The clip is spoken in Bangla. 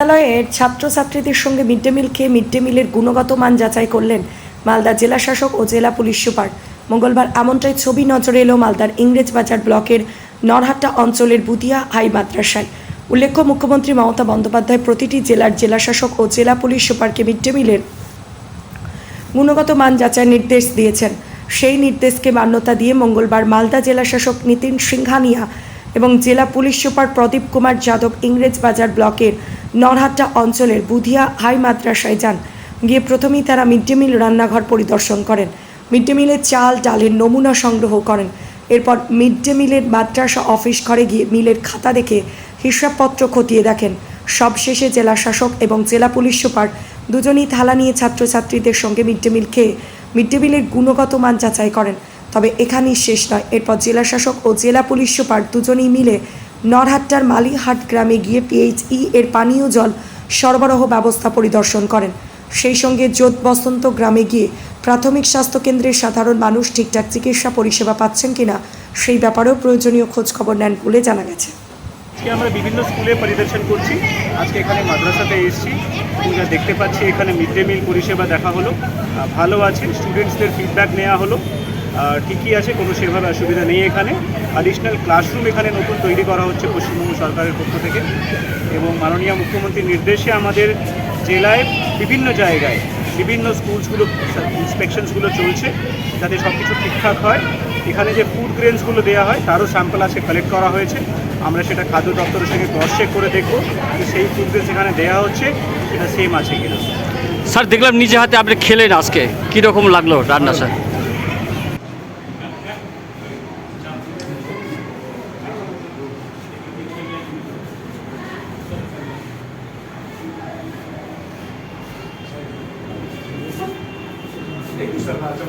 বিদ্যালয়ের ছাত্রছাত্রীদের সঙ্গে মিড ডে মিল খেয়ে মিড ডে মিলের গুণগত মান যাচাই করলেন মালদা জেলা শাসক ও জেলা পুলিশ সুপার। মঙ্গলবার এমনটাই ছবি নজরে এলো মালদার ইংরেজবাজার ব্লকের নরহাট্টা অঞ্চলের বুদিয়া হাই মাদ্রাসায়। উল্লেখ্য, মুখ্যমন্ত্রী মমতা বন্দ্যোপাধ্যায় প্রতিটি জেলার জেলা শাসক ও জেলা পুলিশ সুপারকে মিড ডে মিলের গুণগত মান যাচাই নির্দেশ দিয়েছেন। সেই নির্দেশকে মান্যতা দিয়ে মঙ্গলবার মালদা জেলা শাসক নিতিন সিংহানিয়া এবং জেলা পুলিশ সুপার প্রদীপ কুমার যাদব ইংরেজবাজার ব্লকের নরহাট্টা অঞ্চলের বুধিয়া হাই মাদ্রাসায় যান। গিয়ে প্রথমেই তারা মিড ডে মিল রান্নাঘর পরিদর্শন করেন। মিড ডে মিলের চাল, ডালের নমুনা সংগ্রহ করেন। এরপর মিড ডে মিলের মাদ্রাসা অফিস ঘরে গিয়ে মিলের খাতা দেখে হিসাবপত্র খতিয়ে দেখেন। সবশেষে জেলা শাসক এবং জেলা পুলিশ সুপার দুজনেই থালা নিয়ে ছাত্রছাত্রীদের সঙ্গে মিড ডে মিল খেয়ে মিড ডে মিলের গুণগত মান যাচাই করেন। তবে এখানেই শেষ নয়। এরপর জেলা শাসক ও জেলা পুলিশ সুপার দুজনেই মিলে নরহাট্টার মালিহাট গ্রামে গিয়ে পিএইচই এর পানীয় জল সরবরাহ ব্যবস্থা পরিদর্শন করেন। সেই সঙ্গে জোত বসন্ত গ্রামে গিয়ে প্রাথমিক স্বাস্থ্যকেন্দ্রের সাধারণ মানুষ ঠিকঠাক চিকিৎসা পরিষেবা পাচ্ছেন কিনা সেই ব্যাপারেও প্রয়োজনীয় খোঁজখবর নেন বলে জানা গেছে। আজকে আমরা বিভিন্ন স্কুলে পরিদর্শন করছি। আজকে এখানে মাদ্রাসাতে এসেছি। যা দেখতে পাচ্ছি এখানে মিড ডে মিল পরিষেবা দেখা হলো। ভালো আছে স্টুডেন্টসদের ফিডব্যাক নেওয়া হলো। ঠিকই আছে, কোনো সেভাবে অসুবিধা নেই এখানে। অ্যাডিশনাল ক্লাসরুম এখানে নতুন তৈরি করা হচ্ছে পশ্চিমবঙ্গ সরকারের পক্ষ থেকে। এবং মাননীয় মুখ্যমন্ত্রীর নির্দেশে আমাদের জেলায় বিভিন্ন জায়গায় বিভিন্ন স্কুলসগুলো ইন্সপেকশনসগুলো চলছে, যাতে সব কিছু ঠিকঠাক হয়। এখানে যে ফুড গ্রেনসগুলো দেওয়া হয়, তারও স্যাম্পল আজকে কালেক্ট করা হয়েছে। আমরা সেটা খাদ্য দপ্তরের সঙ্গে ক্রস চেক করে দেখব যে সেই ফুড গ্রেনস এখানে দেওয়া হচ্ছে, সেটা সেম আছে কিনা। স্যার, দেখলাম নিজে হাতে আপনি খেলেন আজকে। কীরকম লাগল রান্না, sir? Ecco, serve a già